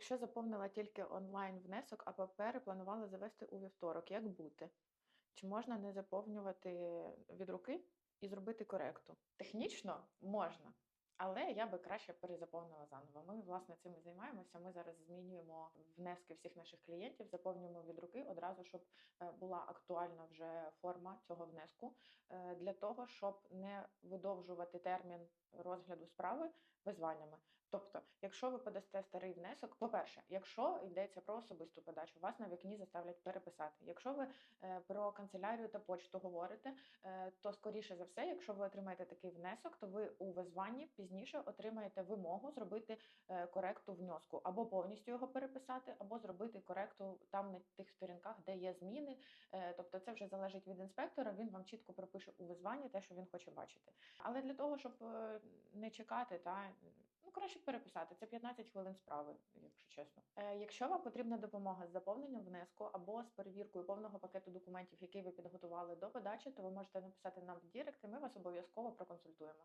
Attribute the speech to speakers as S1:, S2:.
S1: Якщо заповнила тільки онлайн внесок, а папери планувала завести у вівторок, як бути? Чи можна не заповнювати від руки і зробити коректу? Технічно можна, але я би краще перезаповнила заново. Ми, власне, цим і займаємося. Ми зараз змінюємо внески всіх наших клієнтів, заповнюємо від руки одразу, щоб е, була актуальна вже форма цього внеску, е, для того, щоб не видовжувати термін розгляду справи визваннями. Тобто, якщо ви подасте старий внесок, по-перше, якщо йдеться про особисту подачу, вас на вікні заставлять переписати. Якщо ви е, про канцелярію та почту говорите, е, то скоріше за все, якщо ви отримаєте такий внесок, то ви у визванні пізніше отримаєте вимогу зробити е, коректу внеску або повністю його переписати, або зробити коректу там на тих сторінках, де є зміни. Тобто, це вже залежить від інспектора. Він вам чітко пропише у визванні те, що він хоче бачити. Але для того, щоб не чекати, та ну краще переписати. Це 15 хвилин справи, якщо чесно. Е, якщо вам потрібна допомога з заповненням внеску або з перевіркою повного пакету документів, який ви підготували до подачі, то ви можете написати нам в Дірект, і ми вас обов'язково проконсультуємо.